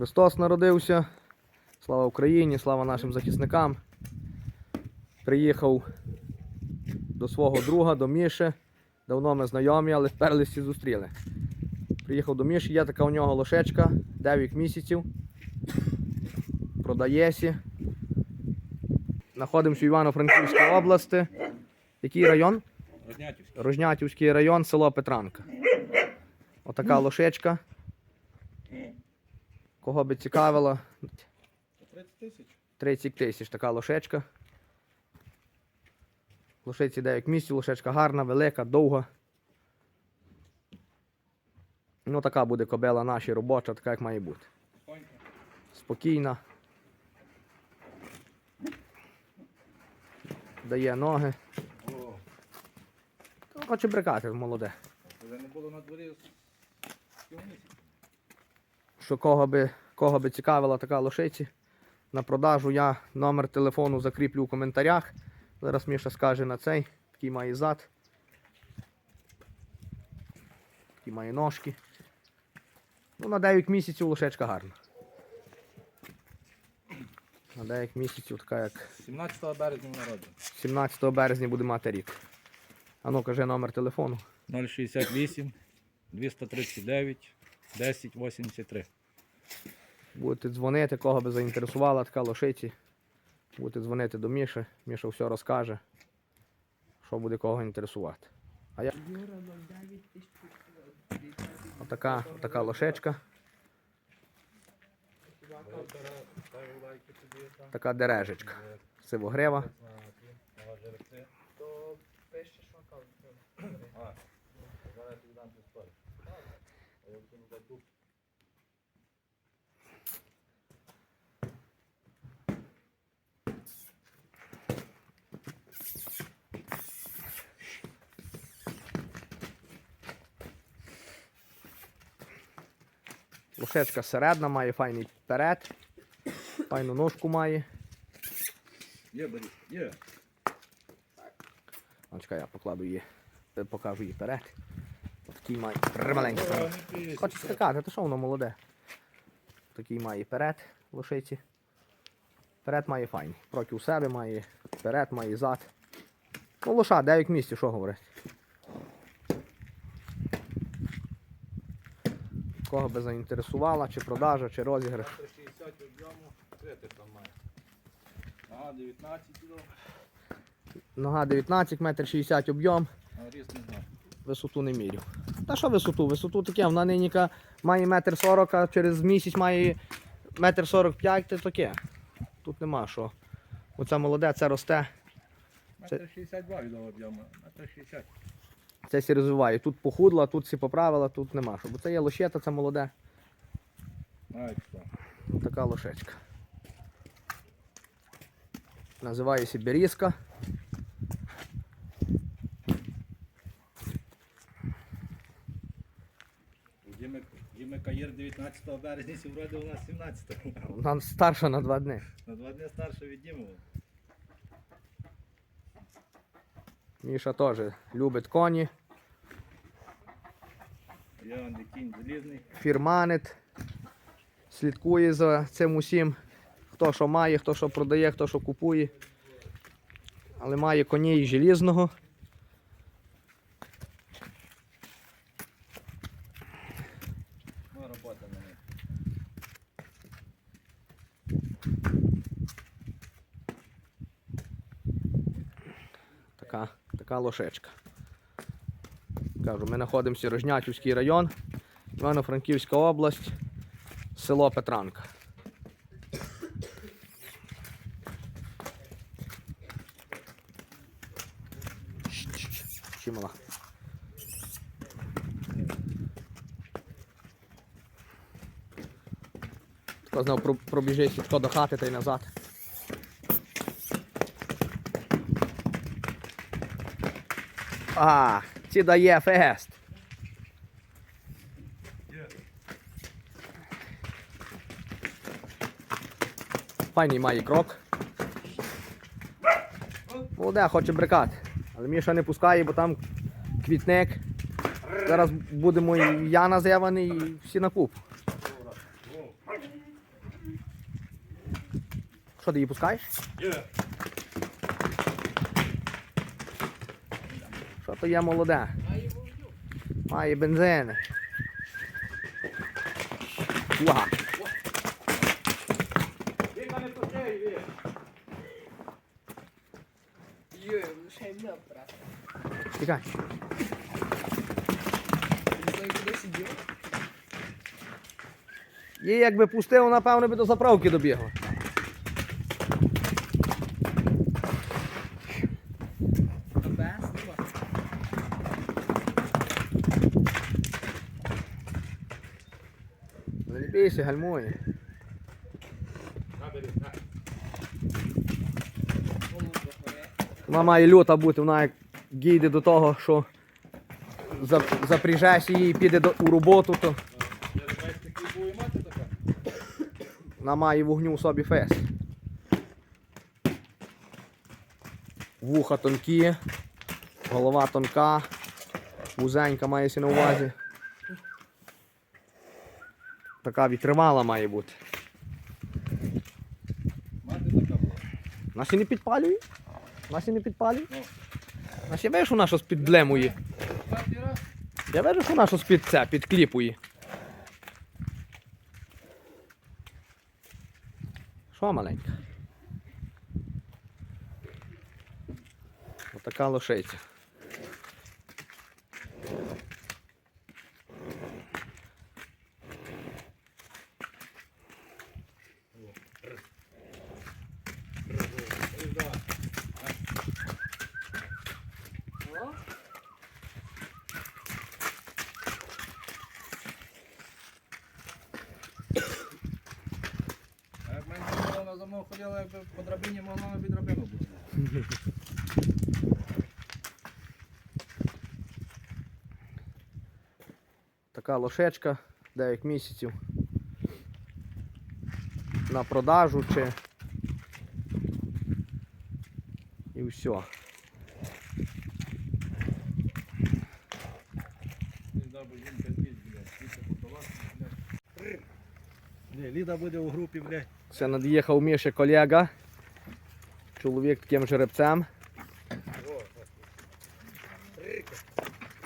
Христос народився. Слава Україні, слава нашим захисникам. Приїхав до свого друга, до Міші. Давно ми знайомі, але вперлись і зустріли. Приїхав до Міші, є така у нього лошечка, 9 місяців. Продаєсі. Знаходимося в Івано-Франківській області. Який район? Рознятівський. Рожнятівський район, село Петранка. Отака лошечка. Кого би цікавило, 30 тисяч. 30 тисяч така лошечка. Лошиці 9 місць, лошечка гарна, велика, довга. Ну, така буде кобила наша робоча, така як має бути. Спокійна. Дає ноги. Хоче брикати молоде. вже не було на дворі. Що кого би, кого би цікавила така лошиці. На продажу я номер телефону закріплю у коментарях. Зараз Міша скаже на цей. Такий має зад. Такий має ножки. Ну, на 9 місяців лошечка гарна. На 9 місяців така як 17 березня народження. 17 березня буде мати рік. А ну кажи номер телефону. 068 239 10 83. Будете дзвонити, кого би заінтересувала така лошиці. Будете дзвонити до Міші, Міша все розкаже, що буде кого інтересувати. А я... Отака, отака лошечка, така дережечка. Сивогрива. То пише, що аккаунт треба. Зараз я тобі дам цю історію. А я вкину за дуб. Лошечка середна, має файний перед, файну ножку має. Є, Борис, є. Чекай, я покладу її, е, покажу її перед. Такий має маленький. Хоче скакати, то що воно молоде? Такий має перед лошиці. Перед має файний. Проти у себе має, перед має зад. Ну, лоша, 9 місяців, що говорити. Кого би заінтересувала, чи продажа, чи розіграш. 60 об'єму, крити там має. Ага, 19 кіло, Нога 19, метр 60 об'єм, ріст не знаю. висоту не мірю. Та що висоту? Висоту таке, вона ниніка має метр 40, а через місяць має метр 45, це таке. Тут нема що. Оце молоде, це росте. Метр 62 віддав об'єму, метр 60. Це всі розвиває. Тут похудла, тут всі поправила, тут нема. Бо це є лошета, це молоде. Ось така лошечка. Називається Берізка. Діми, Діми 19 березня, сьогодні у нас 17 Вона старша на два дні. На два дні старше від Діми. Міша теж любить коні, Я кінь залізний. фірманить, слідкує за цим усім. Хто що має, хто що продає, хто що купує. Але має коней желізного. Ну, робота на них. Така, така лошечка. Кажу, ми знаходимося в Рожнятівський район, Івано-Франківська область, село Петранка. Чимала. Тако знову про- пробіжить до хати та й назад. А, ці дає фест. Файний має крок. Молоде, хоче брикати. Але Міша не пускає, бо там квітник. Зараз будемо і я називаний, і всі на куп. Що ти її пускаєш? Є. то є молоде? Має бензини. Увага! Тікай. Її якби пустив, напевно, би до заправки добігла. АБС нема. Бійся, гальмує. Вона має люта бути, вона як дійде до того, що за- запряжеш її і піде до, у роботу, то вона має вогню в собі фес. Вуха тонкі, голова тонка, вузенька мається на увазі. Така вітривала має бути. Наші не підпалює? Наші не підпалює? Наші бачиш, що вона щось підблемує. Я бачу, що вона щось під це, підкліпує. Що маленька? Отака лошиця. Ось давай. О, А як менше вона якби по драбині могла би драбину бути. Така лошечка 9 місяців. На продажу чи. І все. Ліда буде у групі, блядь. Це над'їхав Міша колега. Чоловік таким жеребцем.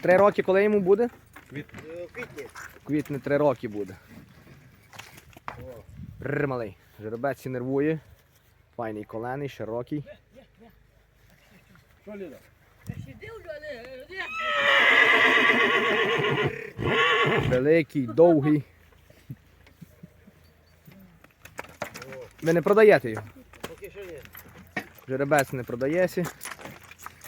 Три роки, коли йому буде? Від... В квітні три роки буде. Рр, малий. Жеребець і нервує. Файний колений, широкий. Що, Ліда? Великий, довгий. Ви не продаєте його? Поки що є. Жеребець не продається.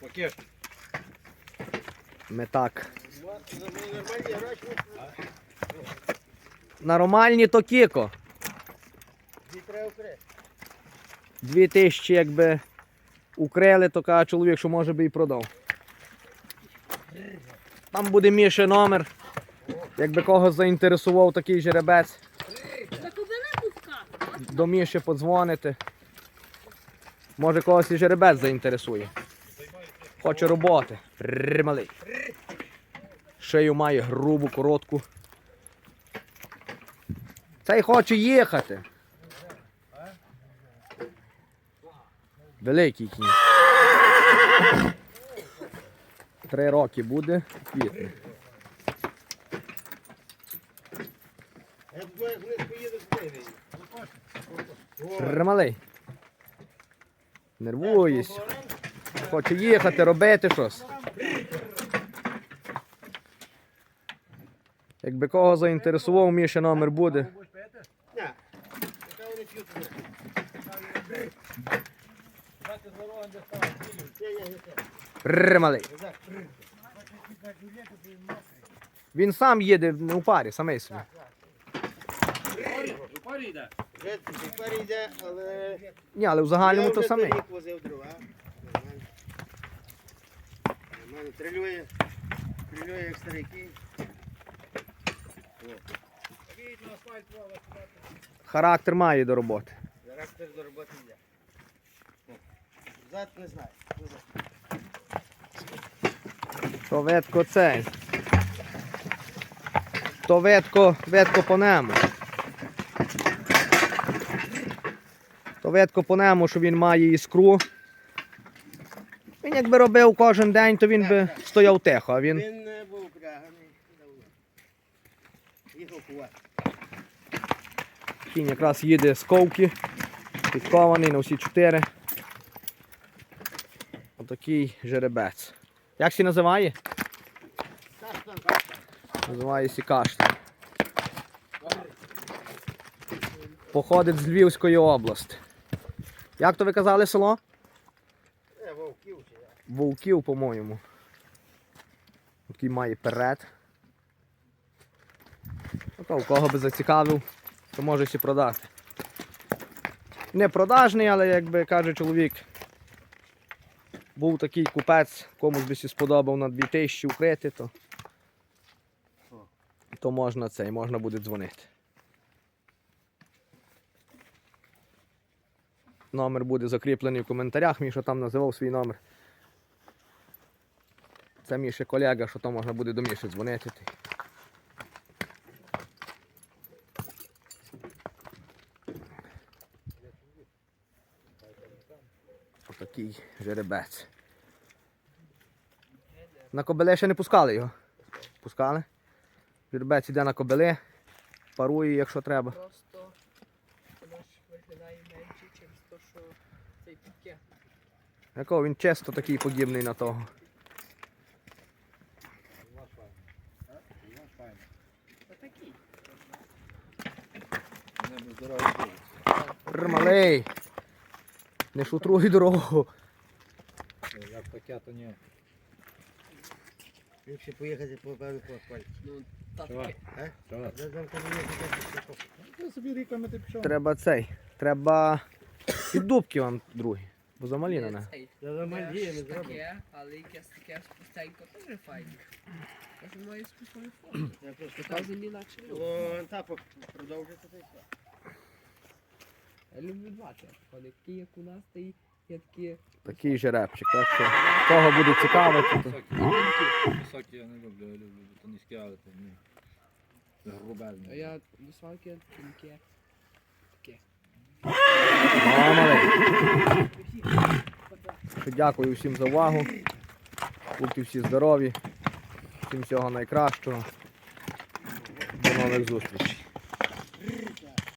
Поки що. Ми так. Нормальні то кіко. Дві тисячі якби укрили, то каже чоловік, що може би і продав. Там буде Міше номер. Якби когось заінтересував такий жеребець, до Міші подзвонити. Може когось і жеребець заінтересує. Хоче роботи. Рррр, малий. Шею має грубу, коротку. Цей хоче їхати. Великий кінь. Три роки буде в квітні. Рррр, малий. Нервуєсь. Хоче їхати, робити щось. Якби кого заінтересував, Міша номер буде. Рррр. Він сам їде у парі, самий собі. У парі йде. Вже тепер йде, але Ні, але в загальному я то вже самий. торік возив дрова. Нормально. Нормально. Трилює, трилює як старий кінь. Характер має до роботи. Зараз теж до роботи йде. О, Зад не знаю. То ветко цей. То ветко, ветко по нему. Видко по ньому, що він має іскру. Він якби робив кожен день, то він би стояв тихо, а він. Він не був впряганий. давно. Їхав кувати. Кінь якраз їде з ковки, підкований на всі чотири. Отакий жеребець. Як сі називає? Каштан, каштан. Називається каштан. Походить з Львівської області. Як то ви казали село? Е, вовків чи як? Вовків, по-моєму. Такий має перед. Ну, то, кого би зацікавив, то може сі продати. Не продажний, але якби каже чоловік. Був такий купець, комусь би сподобав на 2000 укрити, то, то можна цей, можна буде дзвонити. Номер буде закріплений в коментарях, Міша там називав свій номер. Це ще колега, що то можна буде до Міші дзвонити. Отакий жеребець. На кобеле ще не пускали його. Пускали. Жеребець іде на кобеле, парує, якщо треба. Просто воно ж виглядає менше через те, що цей піке. Якого він чисто такий подібний на того. Та. Не шутруй дорогу. Е, Як таке, то ні. Ліпше поїхати по певну пальці. Ну, та Давай. таке. Що? Де там там їхати? Ти собі ріками ти пішов. Треба цей. Треба піддубки вам другі. Бо замалі на не. Цей. Я за Мальдіями Теж зроблю. таке, але якесь таке спустенько теж файне. Каже, має спокійну форму. Я просто Така землі наче люблю. Вон тапок продовжити та й все. Я люблю два теж. Такі, як у нас, та й є такі Такий жеребчик. Так що кого буде цікавити, то Високі. Високі я не люблю, я люблю, то низькі, але то ні. Грубезні. А я високі, тонкі. Мала малий. Що Дякую всім за увагу. Будьте всі здорові. Всім всього найкращого. До нових зустрічей.